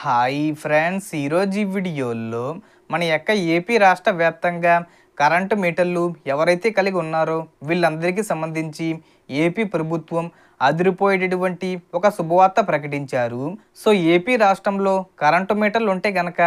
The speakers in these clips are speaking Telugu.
హాయ్ ఫ్రెండ్స్ ఈరోజు ఈ వీడియోలో మన యొక్క ఏపీ రాష్ట్ర వ్యాప్తంగా కరెంటు మీటర్లు ఎవరైతే కలిగి ఉన్నారో వీళ్ళందరికీ సంబంధించి ఏపీ ప్రభుత్వం అదిరిపోయేటటువంటి ఒక శుభవార్త ప్రకటించారు. సో ఏపీ రాష్ట్రంలో కరెంటు మీటర్లు ఉంటే గనక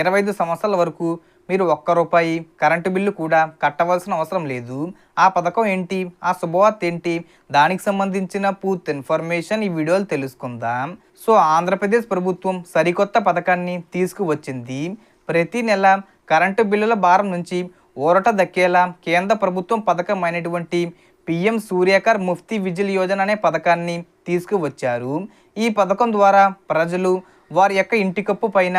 ఇరవై ఐదు సంవత్సరాల వరకు మీరు ఒక్క రూపాయి కరెంటు బిల్లు కూడా కట్టవలసిన అవసరం లేదు. ఆ పథకం ఏంటి? ఆ శుభవార్త ఏంటి? దానికి సంబంధించిన పూర్తి ఇన్ఫర్మేషన్ ఈ వీడియోలో తెలుసుకుందాం. సో ఆంధ్రప్రదేశ్ ప్రభుత్వం సరికొత్త పథకాన్ని తీసుకువచ్చింది. ప్రతి నెల కరెంటు బిల్లుల భారం నుంచి ఊరట దక్కేలా కేంద్ర ప్రభుత్వం పథకం అయినటువంటి పిఎం సూర్యకర్ ముఫ్తీ విజిల్ యోజన అనే పథకాన్ని తీసుకువచ్చారు. ఈ పథకం ద్వారా ప్రజలు వారి యొక్క ఇంటికప్పు పైన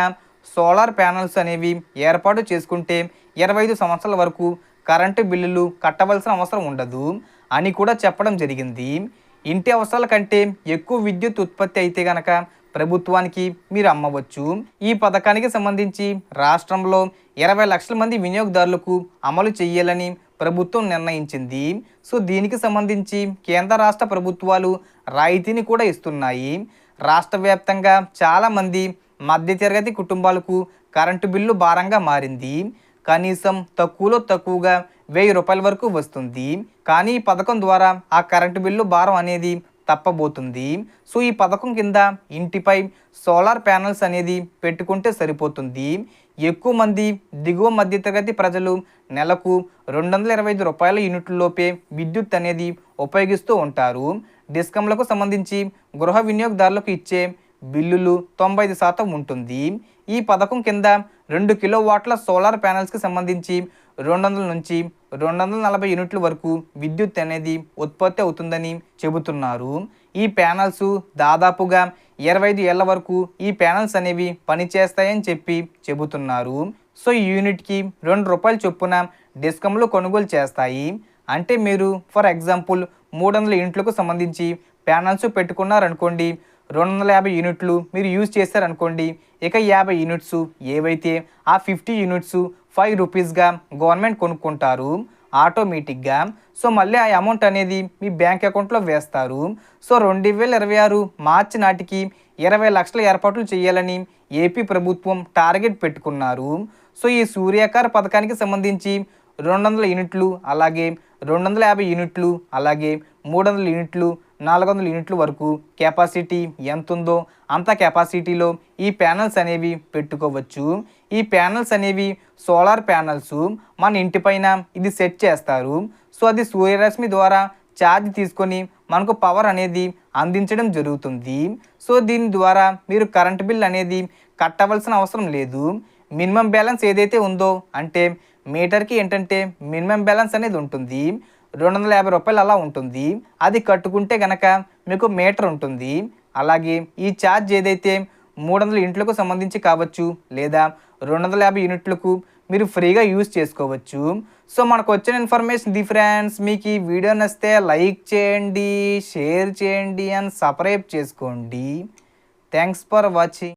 సోలార్ ప్యానల్స్ అనేవి ఏర్పాటు చేసుకుంటే ఇరవై ఐదు సంవత్సరాల వరకు కరెంటు బిల్లులు కట్టవలసిన అవసరం ఉండదు అని కూడా చెప్పడం జరిగింది. ఇంటి అవసరాల కంటే ఎక్కువ విద్యుత్ ఉత్పత్తి అయితే గనక ప్రభుత్వానికి మీరు అమ్మవచ్చు. ఈ పథకానికి సంబంధించి రాష్ట్రంలో ఇరవై లక్షల మంది వినియోగదారులకు అమలు చేయాలని ప్రభుత్వం నిర్ణయించింది. సో దీనికి సంబంధించి కేంద్ర రాష్ట్ర ప్రభుత్వాలు రాయితీని కూడా ఇస్తున్నాయి. రాష్ట్ర వ్యాప్తంగా చాలామంది మధ్యతరగతి కుటుంబాలకు కరెంటు బిల్లు భారంగా మారింది. కనీసం తక్కువలో తక్కువగా వెయ్యి రూపాయల వరకు వస్తుంది. కానీ ఈ పథకం ద్వారా ఆ కరెంటు బిల్లు భారం అనేది తప్పబోతుంది. సో ఈ పథకం కింద ఇంటిపై సోలార్ ప్యానల్స్ అనేది పెట్టుకుంటే సరిపోతుంది. ఎక్కువ మంది దిగువ మధ్యతరగతి ప్రజలు నెలకు రెండు వందల ఇరవై ఐదు రూపాయల యూనిట్లలోపే విద్యుత్ అనేది ఉపయోగిస్తూ ఉంటారు. డిస్కంలకు సంబంధించి గృహ వినియోగదారులకు ఇచ్చే బిల్లులు తొంభై ఐదు శాతం ఉంటుంది. ఈ పథకం కింద రెండు కిలోవాట్ల సోలార్ ప్యానల్స్కి సంబంధించి రెండు వందల నుంచి రెండు వందల నలభై యూనిట్ల వరకు విద్యుత్ అనేది ఉత్పత్తి అవుతుందని చెబుతున్నారు. ఈ ప్యానల్స్ దాదాపుగా ఇరవై ఐదు ఏళ్ళ వరకు ఈ ప్యానల్స్ అనేవి పనిచేస్తాయని చెప్పి చెబుతున్నారు. సో ఈ యూనిట్కి రెండు రూపాయల చొప్పున డిస్కంలో కొనుగోలు చేస్తాయి. అంటే మీరు ఫర్ ఎగ్జాంపుల్ మూడు వందల యూనిట్లకు సంబంధించి ప్యానల్స్ పెట్టుకున్నారనుకోండి రెండు వందల యాభై యూనిట్లు మీరు యూజ్ చేశారనుకోండి ఇక యాభై యూనిట్స్ ఏవైతే ఆ ఫిఫ్టీ యూనిట్స్ ఫైవ్ రూపీస్గా గవర్నమెంట్ కొనుక్కుంటారు ఆటోమేటిక్గా సో మళ్ళీ ఆ అమౌంట్ అనేది మీ బ్యాంక్ అకౌంట్లో వేస్తారు. సో రెండు వేల ఇరవై ఆరు మార్చి నాటికి ఇరవై లక్షల ఏర్పాట్లు చేయాలని ఏపీ ప్రభుత్వం టార్గెట్ పెట్టుకున్నారు. సో ఈ సూర్యాకార పథకానికి సంబంధించి రెండు వందల యూనిట్లు అలాగే రెండు వందల యాభై యూనిట్లు అలాగే మూడు వందల యూనిట్లు నాలుగు వందల యూనిట్ల వరకు కెపాసిటీ ఎంత ఉందో అంత కెపాసిటీలో ఈ ప్యానల్స్ అనేవి పెట్టుకోవచ్చు. ఈ ప్యానల్స్ అనేవి సోలార్ ప్యానల్స్ మన ఇంటిపైన ఇది సెట్ చేస్తారు. సో అది సూర్యరశ్మి ద్వారా ఛార్జ్ తీసుకొని మనకు పవర్ అనేది అందించడం జరుగుతుంది. సో దీని ద్వారా మీరు కరెంట్ బిల్ అనేది కట్టవలసిన అవసరం లేదు. మినిమం బ్యాలెన్స్ ఏదైతే ఉందో అంటే మీటర్కి ఏంటంటే మినిమం బ్యాలెన్స్ అనేది ఉంటుంది. రెండు వందల యాభై రూపాయలు అలా ఉంటుంది. అది కట్టుకుంటే గనక మీకు మీటర్ ఉంటుంది. అలాగే ఈ ఛార్జ్ ఏదైతే మూడు వందల యూనిట్లకు సంబంధించి కావచ్చు లేదా రెండు వందల యాభై యూనిట్లకు మీరు ఫ్రీగా యూజ్ చేసుకోవచ్చు. సో మనకు వచ్చిన ఇన్ఫర్మేషన్ ది ఫ్రెండ్స్ మీకు ఈ వీడియో నచ్చితే లైక్ చేయండి షేర్ చేయండి అండ్ సబ్స్క్రైబ్ చేసుకోండి. Thanks for watching.